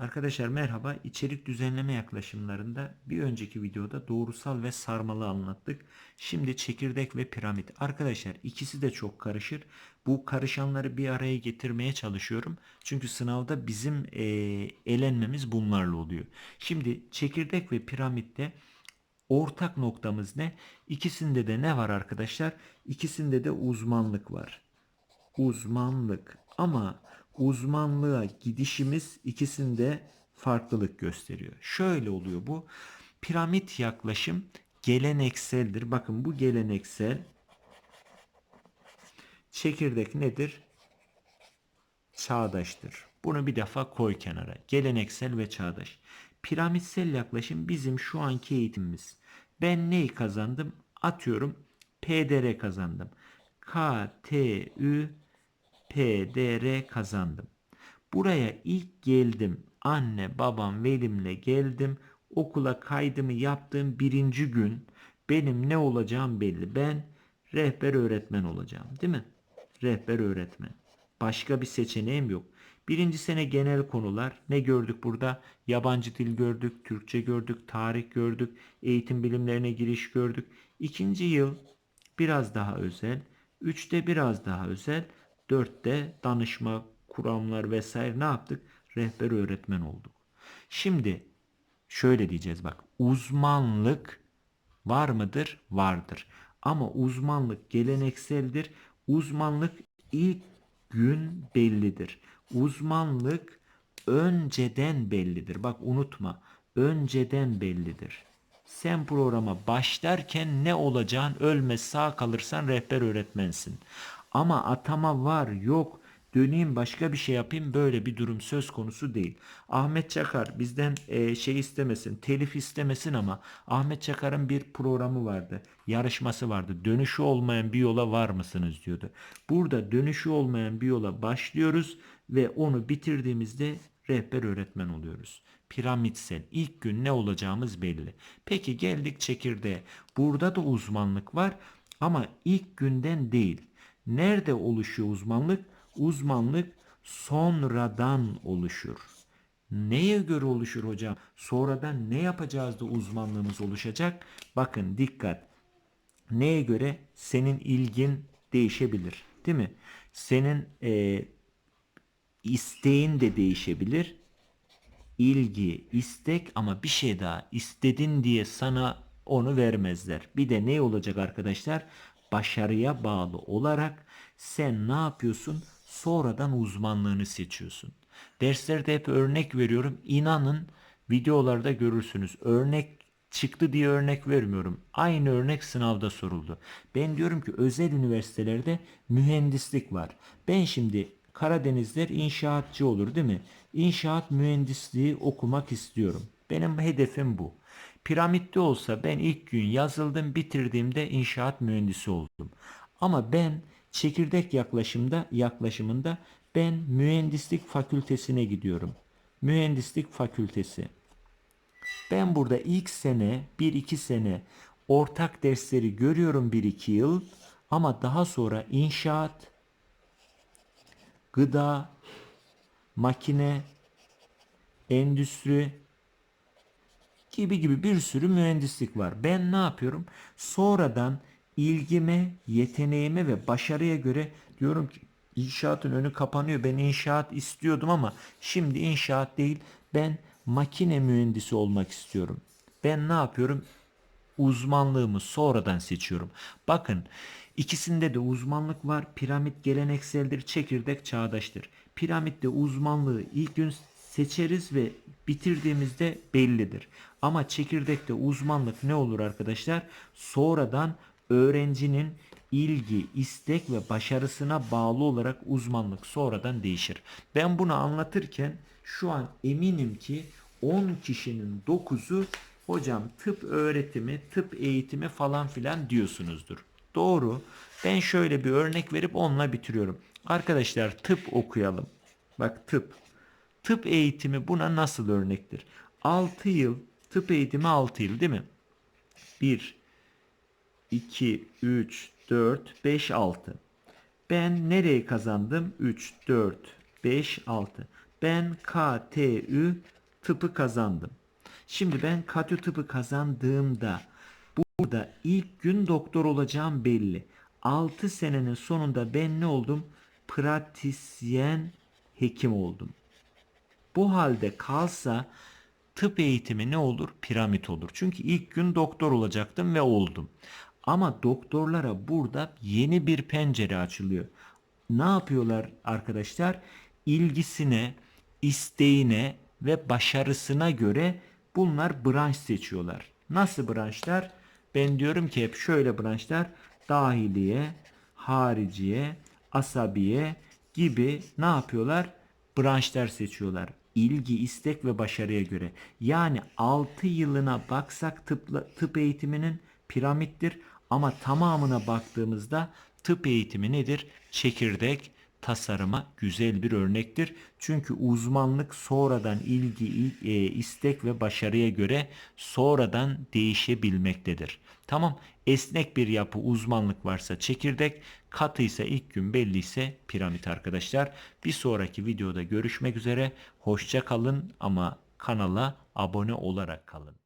Arkadaşlar merhaba. İçerik düzenleme yaklaşımlarında bir önceki videoda doğrusal ve sarmalı anlattık. Şimdi çekirdek ve piramit. Arkadaşlar ikisi de çok karışır. Bu karışanları bir araya getirmeye çalışıyorum. Çünkü sınavda bizim eee, elenmemiz bunlarla oluyor. Şimdi çekirdek ve piramitte ortak noktamız ne? İkisinde de ne var arkadaşlar? İkisinde de uzmanlık var uzmanlık ama uzmanlığa gidişimiz ikisinde farklılık gösteriyor. Şöyle oluyor bu. Piramit yaklaşım gelenekseldir. Bakın bu geleneksel. Çekirdek nedir? Çağdaştır. Bunu bir defa koy kenara. Geleneksel ve çağdaş. Piramitsel yaklaşım bizim şu anki eğitimimiz. Ben neyi kazandım? Atıyorum PDR kazandım. KTÜ PDR kazandım. Buraya ilk geldim. Anne, babam, velimle geldim. Okula kaydımı yaptığım birinci gün benim ne olacağım belli. Ben rehber öğretmen olacağım değil mi? Rehber öğretmen. Başka bir seçeneğim yok. Birinci sene genel konular. Ne gördük burada? Yabancı dil gördük, Türkçe gördük, tarih gördük, eğitim bilimlerine giriş gördük. İkinci yıl biraz daha özel. Üçte biraz daha özel. Dörtte danışma, kuramlar vesaire ne yaptık? Rehber öğretmen olduk. Şimdi şöyle diyeceğiz bak. Uzmanlık var mıdır? Vardır. Ama uzmanlık gelenekseldir. Uzmanlık ilk gün bellidir. Uzmanlık önceden bellidir. Bak unutma. Önceden bellidir. Sen programa başlarken ne olacağın ölmez sağ kalırsan rehber öğretmensin. Ama atama var yok döneyim başka bir şey yapayım böyle bir durum söz konusu değil. Ahmet Çakar bizden e, şey istemesin telif istemesin ama Ahmet Çakar'ın bir programı vardı yarışması vardı dönüşü olmayan bir yola var mısınız diyordu. Burada dönüşü olmayan bir yola başlıyoruz ve onu bitirdiğimizde rehber öğretmen oluyoruz. Piramitsel ilk gün ne olacağımız belli. Peki geldik çekirdeğe. Burada da uzmanlık var ama ilk günden değil. Nerede oluşuyor uzmanlık? Uzmanlık sonradan oluşur. Neye göre oluşur hocam? Sonradan ne yapacağız da uzmanlığımız oluşacak? Bakın dikkat. Neye göre? Senin ilgin değişebilir. Değil mi? Senin e, isteğin de değişebilir. İlgi, istek ama bir şey daha istedin diye sana onu vermezler. Bir de ne olacak arkadaşlar? Başarıya bağlı olarak sen ne yapıyorsun? Sonradan uzmanlığını seçiyorsun. Derslerde hep örnek veriyorum. İnanın videolarda görürsünüz. Örnek çıktı diye örnek vermiyorum. Aynı örnek sınavda soruldu. Ben diyorum ki özel üniversitelerde mühendislik var. Ben şimdi Karadenizler inşaatçı olur değil mi? İnşaat mühendisliği okumak istiyorum. Benim hedefim bu. Piramitte olsa ben ilk gün yazıldım bitirdiğimde inşaat mühendisi oldum. Ama ben çekirdek yaklaşımda yaklaşımında ben mühendislik fakültesine gidiyorum. Mühendislik fakültesi. Ben burada ilk sene 1-2 sene ortak dersleri görüyorum 1-2 yıl ama daha sonra inşaat, gıda, makine, endüstri gibi gibi bir sürü mühendislik var. Ben ne yapıyorum? Sonradan ilgime, yeteneğime ve başarıya göre diyorum ki inşaatın önü kapanıyor. Ben inşaat istiyordum ama şimdi inşaat değil. Ben makine mühendisi olmak istiyorum. Ben ne yapıyorum? Uzmanlığımı sonradan seçiyorum. Bakın ikisinde de uzmanlık var. Piramit gelenekseldir, çekirdek çağdaştır. Piramitte uzmanlığı ilk gün seçeriz ve bitirdiğimizde bellidir. Ama çekirdekte uzmanlık ne olur arkadaşlar? Sonradan öğrencinin ilgi, istek ve başarısına bağlı olarak uzmanlık sonradan değişir. Ben bunu anlatırken şu an eminim ki 10 kişinin 9'u hocam tıp öğretimi, tıp eğitimi falan filan diyorsunuzdur. Doğru. Ben şöyle bir örnek verip onunla bitiriyorum. Arkadaşlar tıp okuyalım. Bak tıp. Tıp eğitimi buna nasıl örnektir? 6 yıl tıp eğitimi 6 yıl değil mi? 1 2 3 4 5 6. Ben nereye kazandım? 3 4 5 6. Ben KTÜ tıpı kazandım. Şimdi ben KTÜ tıpı kazandığımda burada ilk gün doktor olacağım belli. 6 senenin sonunda ben ne oldum? Pratisyen hekim oldum. Bu halde kalsa tıp eğitimi ne olur? Piramit olur. Çünkü ilk gün doktor olacaktım ve oldum. Ama doktorlara burada yeni bir pencere açılıyor. Ne yapıyorlar arkadaşlar? İlgisine, isteğine ve başarısına göre bunlar branş seçiyorlar. Nasıl branşlar? Ben diyorum ki hep şöyle branşlar dahiliye, hariciye, asabiye gibi ne yapıyorlar? Branşlar seçiyorlar. İlgi, istek ve başarıya göre. Yani 6 yılına baksak tıpla, tıp eğitiminin piramittir ama tamamına baktığımızda tıp eğitimi nedir? Çekirdek tasarıma güzel bir örnektir. Çünkü uzmanlık sonradan ilgi, il- e, istek ve başarıya göre sonradan değişebilmektedir. Tamam. Esnek bir yapı uzmanlık varsa çekirdek, katıysa ilk gün belliyse piramit arkadaşlar. Bir sonraki videoda görüşmek üzere. Hoşça kalın ama kanala abone olarak kalın.